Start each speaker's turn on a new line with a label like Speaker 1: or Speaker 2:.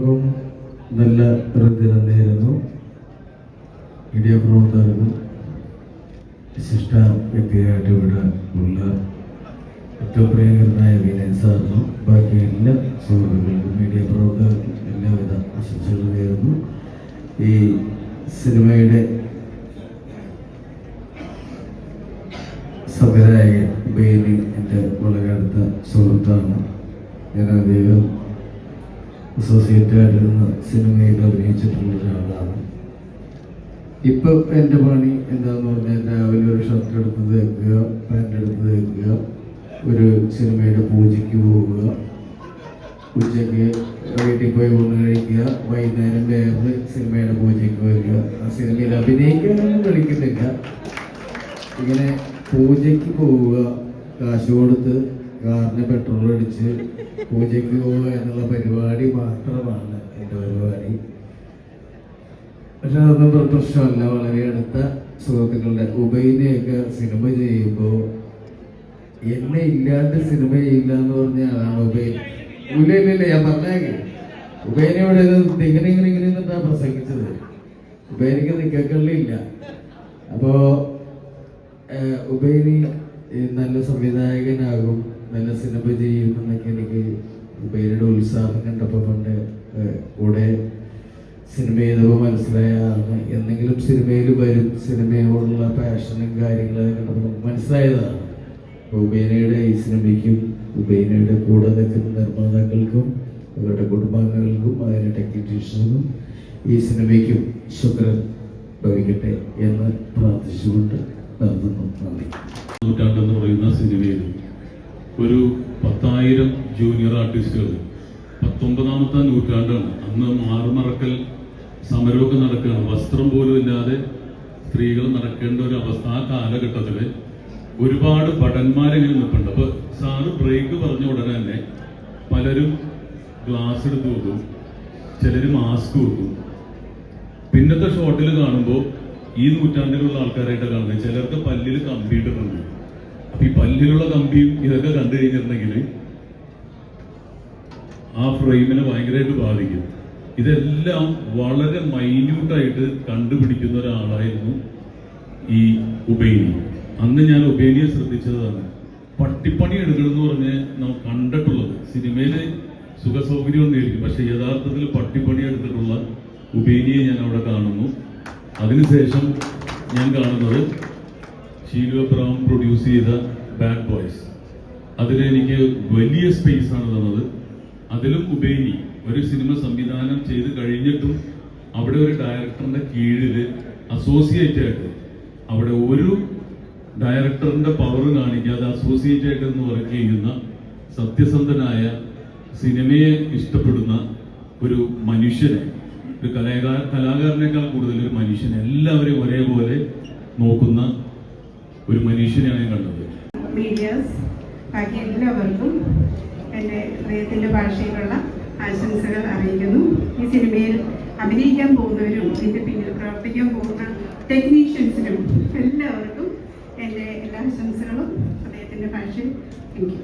Speaker 1: എല്ലാവർക്കും നല്ല പ്രതിദിനം നേരുന്നു മീഡിയ പ്രവർത്തകർക്കും വിശിഷ്ട വ്യക്തിയായിട്ട് ഇവിടെ ഉള്ള ഏറ്റവും പ്രിയങ്കരനായ വിനയൻ സാറിനും ബാക്കി എല്ലാ സുഹൃത്തുക്കൾക്കും മീഡിയ പ്രവർത്തകർക്കും എല്ലാവിധ നേരുന്നു. ഈ സിനിമയുടെ സംവിധായകൻ ബേബി എന്റെ വളരെ അടുത്ത സുഹൃത്താണ്. ഞാൻ അദ്ദേഹം അസോസിയേറ്റ് നിന്ന് സിനിമയിൽ അഭിനയിച്ചിട്ടുള്ള ഒരാളാണ്. ഇപ്പൊ എന്റെ പണി എന്താന്ന് പറഞ്ഞാൽ രാവിലെ ഒരു ഷർട്ട് എടുത്ത് തേക്കുക പാന്റ് എടുത്ത് തേക്കുക ഒരു സിനിമയുടെ പൂജയ്ക്ക് പോവുക ഉച്ചയ്ക്ക് വീട്ടിൽ പോയി ഊണ് കഴിക്കുക വൈകുന്നേരം വേറെ സിനിമയുടെ പൂജയ്ക്ക് വരിക. ആ സിനിമയിൽ അഭിനയിക്കാനൊന്നും കളിക്കുന്നില്ല. ഇങ്ങനെ പൂജയ്ക്ക് പോവുക കാശ് കൊടുത്ത് കാറിന് പെട്രോൾ അടിച്ച് പൂജയ്ക്ക് പോവുക എന്നുള്ള പരിപാടി മാത്രമാണ് എന്റെ പരിപാടി. പക്ഷെ അതൊന്നും പ്രശ്നമല്ല വളരെ അടുത്ത സുഹൃത്തുക്കളുടെ ഉബൈനെയൊക്കെ സിനിമ ചെയ്യുമ്പോൾ എന്നെ ഇല്ലാണ്ട് സിനിമ ചെയ്യില്ല എന്ന് പറഞ്ഞ ആളാണ് ഉബൈൻ ഇല്ല ഇല്ല ഞാൻ പറഞ്ഞേക്കെ ഉബൈനയോട് ഇത് ഇങ്ങനെ ഇങ്ങനെ ഇങ്ങനെ എന്നിട്ടാ പ്രസംഗിച്ചത്. ഉബൈനക്ക് നിക്കക്കള്ളില്ല അപ്പോ ഉബൈനി നല്ല സംവിധായകനാകും. നല്ല സിനിമ ചെയ്യുമെന്നൊക്കെ എനിക്ക് പേരുടെ ഉത്സാഹം കണ്ടപ്പോൾ പണ്ട് കൂടെ സിനിമ ചെയ്തപ്പോൾ മനസ്സിലായതാണ് എന്തെങ്കിലും സിനിമയിൽ വരും സിനിമയോടുള്ള പാഷനും കാര്യങ്ങളും കണ്ടപ്പോൾ നമുക്ക് മനസ്സിലായതാണ്. അപ്പോൾ ഉബൈനയുടെ ഈ സിനിമയ്ക്കും ഉബൈനയുടെ കൂടെ നിൽക്കുന്ന നിർമ്മാതാക്കൾക്കും അവരുടെ കുടുംബാംഗങ്ങൾക്കും അതിന്റെ ടെക്നീഷ്യൻസിനും ഈ സിനിമയ്ക്കും ശുക്രൻ ഭവിക്കട്ടെ എന്ന് പ്രാർത്ഥിച്ചുകൊണ്ട് നടന്നു നന്ദി.
Speaker 2: നൂറ്റാണ്ടെന്ന് ഒരു പത്തായിരം ജൂനിയർ ആർട്ടിസ്റ്റുകൾ പത്തൊമ്പതാമത്തെ നൂറ്റാണ്ടാണ്. അന്ന് മാറുമറക്കൽ സമരമൊക്കെ നടക്കുകയാണ്. വസ്ത്രം പോലും ഇല്ലാതെ സ്ത്രീകൾ നടക്കേണ്ട ഒരു അവസ്ഥ ആ കാലഘട്ടത്തിൽ ഒരുപാട് ഭടന്മാരെങ്കിലും നിൽപ്പുണ്ട് അപ്പൊ സാറ് ബ്രേക്ക് പറഞ്ഞ ഉടനെ തന്നെ പലരും ഗ്ലാസ് എടുത്ത് വെക്കും. ചിലർ മാസ്ക് വെക്കും പിന്നത്തെ ഷോട്ടിൽ കാണുമ്പോൾ ഈ നൂറ്റാണ്ടിലുള്ള ആൾക്കാരായിട്ട് കാണുന്നത്. ചിലർക്ക് പല്ലിൽ കമ്പി ഇട്ടിട്ടുണ്ട് അപ്പൊ ഈ പല്ലിലുള്ള കമ്പിയും ഇതൊക്കെ കണ്ടു കഴിഞ്ഞിട്ടുണ്ടെങ്കിൽ ആ ഫ്രെയിമിനെ ഭയങ്കരമായിട്ട് ബാധിക്കും. ഇതെല്ലാം വളരെ മൈന്യൂട്ടായിട്ട് കണ്ടുപിടിക്കുന്ന ഒരാളായിരുന്നു ഈ ഉബൈനി അന്ന് ഞാൻ ഉബൈനിയെ ശ്രദ്ധിച്ചതാണ് പട്ടിപ്പണി എടുക്കണമെന്ന് പറഞ്ഞ് നാം കണ്ടിട്ടുള്ളത്. സിനിമയിൽ സുഖസൗകര്യം ഒന്നായിരിക്കും പക്ഷെ യഥാർത്ഥത്തിൽ പട്ടിപ്പണി എടുത്തിട്ടുള്ള ഉപേനിയെ ഞാൻ അവിടെ കാണുന്നു. അതിനുശേഷം ഞാൻ കാണുന്നത് ഷീലു അബ്രഹാം പ്രൊഡ്യൂസ് ചെയ്ത ബാഡ് ബോയ്സ് അതിലെനിക്ക് വലിയ സ്പേസ് ആണ് തന്നത്. അതിലും ഉപേനി. ഒരു സിനിമ സംവിധാനം ചെയ്ത് കഴിഞ്ഞിട്ടും അവിടെ ഒരു ഡയറക്ടറിന്റെ കീഴിൽ അസോസിയേറ്റ് ആയിട്ട് അവിടെ ഒരു ഡയറക്ടറിന്റെ പവർ കാണിക്കാതെ അസോസിയേറ്റ് ആയിട്ട് എന്ന് വർക്ക് ചെയ്യുന്ന സത്യസന്ധനായ സിനിമയെ ഇഷ്ടപ്പെടുന്ന ഒരു മനുഷ്യനെ ഒരു കലാകാര കലാകാരനേക്കാൾ കൂടുതൽ ഒരു മനുഷ്യനെ എല്ലാവരെയും ഒരേപോലെ നോക്കുന്ന ഒരു മനുഷ്യനെയാണ് കണ്ടത്.
Speaker 3: മീഡിയാസ് ബാക്കി എല്ലാവർക്കും എന്റെ ഹൃദയത്തിന്റെ ഭാഷയിലുള്ള ആശംസകൾ അറിയിക്കുന്നു. ഈ സിനിമയിൽ അഭിനയിക്കാൻ പോകുന്നവരും ഇതിന്റെ പിന്നിൽ പ്രവർത്തിക്കാൻ പോകുന്ന ടെക്നീഷ്യൻസിനും എല്ലാവർക്കും എന്റെ എല്ലാ ആശംസകളും ഹൃദയത്തിന്റെ ഭാഷയിൽ. താങ്ക്